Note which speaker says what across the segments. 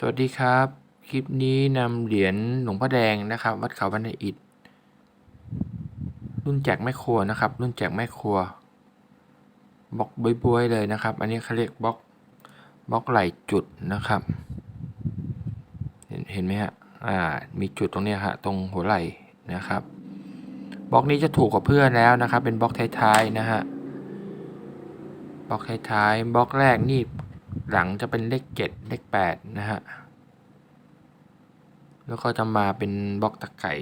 Speaker 1: สวัสดีครับ คลิปนี้นำเหรียญหลวงพ่อแดงนะครับ วัดเขาบันไดอิฐรุ่นแจกแม่ครัวนะครับ รุ่นแจกแม่ครัวบล็อกบวยๆเลยนะครับ อันนี้เขาเรียกบล็อกบล็อกไหลจุดนะครับ เห็นเห็นไหมฮะอ่ามีจุดตรงนี้ฮะตรงหัวไหล่นะครับบล็อกนี้จะถูกกว่าเพื่อนแล้วนะครับ เป็นบล็อกท้ายๆนะฮะบล็อกท้ายๆบล็อกแรกนี่ หลังจะเป็นเลขเจ็ดเลขแปดนะฮะ แล้วก็จะมาเป็นบล็อกตะไก่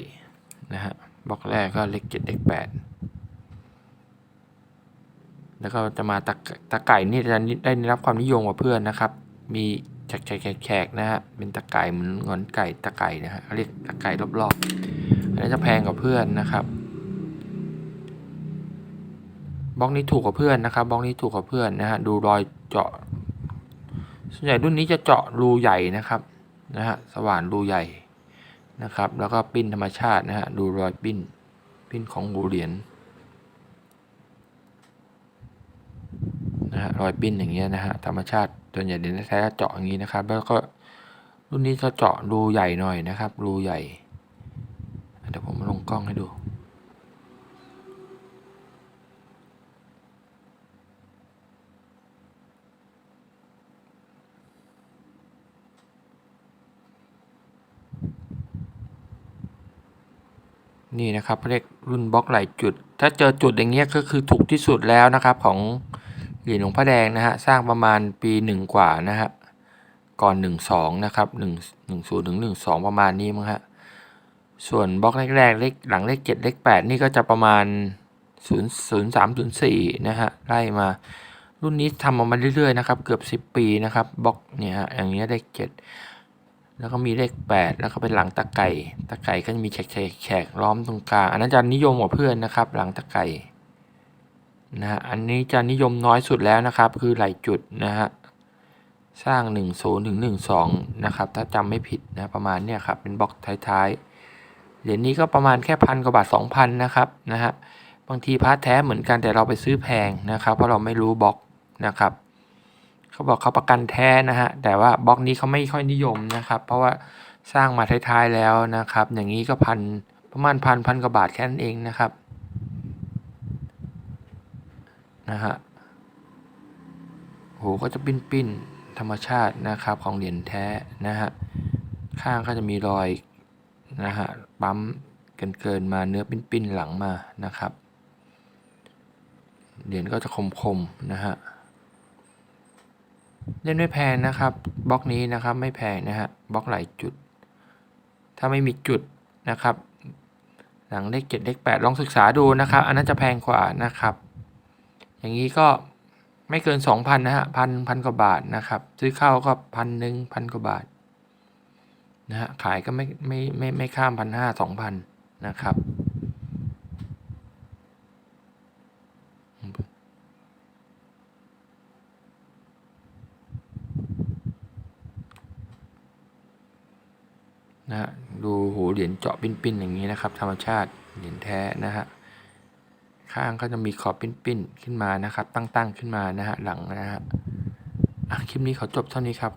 Speaker 1: นะฮะ บล็อกแรกก็เลขเจ็ดเลขแปดแล้วก็จะมาตะตะไก่นี่จะได้รับความนิยมกว่าเพื่อนนะครับ มีแฉกแฉกนะฮะ เป็นตะไก่เหมือนงอนไก่ตะไก่นะฮะเขาเรียกตะไก่รอบๆ อันนี้จะแพงกว่าเพื่อนนะครับบล็อกนี้ถูกกว่าเพื่อนนะครับบล็อกนี้ถูกกว่าเพื่อนนะฮะดูรอยเจาะ ส่วนใหญ่รุ่นนี้จะเจาะรูใหญ่นะครับนะฮะสว่านรูใหญ่นะครับ แล้วก็ปิ้นธรรมชาตินะฮะดูรอยปิ้นปิ้นของหูเหรียญนะฮะรอยปิ้นอย่างเงี้ยนะฮะธรรมชาติส่วนใหญ่เดี๋ยวแท้เจาะอย่างนี้นะครับ แล้วก็รุ่นนี้จะเจาะรูใหญ่หน่อยนะครับ รูใหญ่เดี๋ยวผมลงกล้องให้ดู นี่นะครับเรียกรุ่นบล็อกไหลจุด ถ้าเจอจุดอย่างเงี้ยก็คือถูกที่สุดแล้วนะครับของเหรียญหลวงพ่อแดงนะฮะสร้างประมาณปีหนึ่งกว่านะฮะก่อนหนึ่งสองนะครับหนึ่งหนึ่งศูนย์ถึงหนึ่งสองประมาณนี้มั้งฮะส่วนบล็อกแรกๆเลขหลังเลขเจ็ดเลขแปดนี่ก็จะประมาณศูนย์ศูนย์สามศูนย์สี่นะฮะไล่มารุ่นนี้ทำออกมาเรื่อยๆนะครับเกือบสิบปีนะครับบล็อกเนี่ยฮะอย่างเงี้ยเลขเจ็ด แล้วก็มีเลขแปดแล้วก็เป็นหลังตะไก่ตะไก่ก็จะมีแฉกแฉกแฉกล้อมตรงกลางอันนั้นจะนิยมกว่าเพื่อนนะครับ หลังตะไก่นะฮะอันนี้จะนิยมน้อยสุดแล้วนะครับ คือไหลจุดนะฮะสร้าง 1 0ถึง12 นะครับ ถ้าจำไม่ผิดนะประมาณเนี้ยครับ เป็นบล็อกท้ายๆ เหรียญนี้ก็ประมาณแค่พันกว่าบาท 2,000 นะครับนะฮะบางทีพาร์ทแท้เหมือนกันแต่เราไปซื้อแพงนะครับ เพราะเราไม่รู้บล็อกนะครับ เขาบอกเขาประกันแท้นะฮะ แต่ว่าบล็อกนี้เขาไม่ค่อยนิยมนะครับ เพราะว่าสร้างมาท้ายๆแล้วนะครับ อย่างนี้ก็พันประมาณพันพันกว่าบาทแค่นั้นเองนะครับนะฮะโหก็จะปิ้นปิ้นๆธรรมชาตินะครับของเหรียญแท้นะฮะข้างก็จะมีรอยนะฮะปั๊มเกินเกินๆมาเนื้อปิ้นปิ้นๆหลังมานะครับเหรียญก็จะคมๆนะฮะ เล่นไม่แพงนะครับบล็อกนี้นะครับไม่แพงนะฮะบล็อกหลายจุด ถ้าไม่มีจุดนะครับ หลังเลขเจ็ดเลขแปดลองศึกษาดูนะครับ อันนั้นจะแพงกว่านะครับ อย่างนี้ก็ไม่เกินสองพันนะฮะพันพันกว่าบาทนะครับ ซื้อเข้าก็พันหนึ่งพันกว่าบาทนะฮะขายก็ไม่ไม่ไม่ไม่ข้ามพันห้าสองพันนะครับ นะฮะดูหูเหรียญเจาะปิ้นๆอย่างนี้นะครับ ธรรมชาติเหรียญแท้นะฮะข้างก็จะมีขอบปิ้นๆขึ้นมานะครับ ตั้งๆขึ้นมานะฮะหลังนะฮะคลิปนี้ขอจบเท่านี้ครับ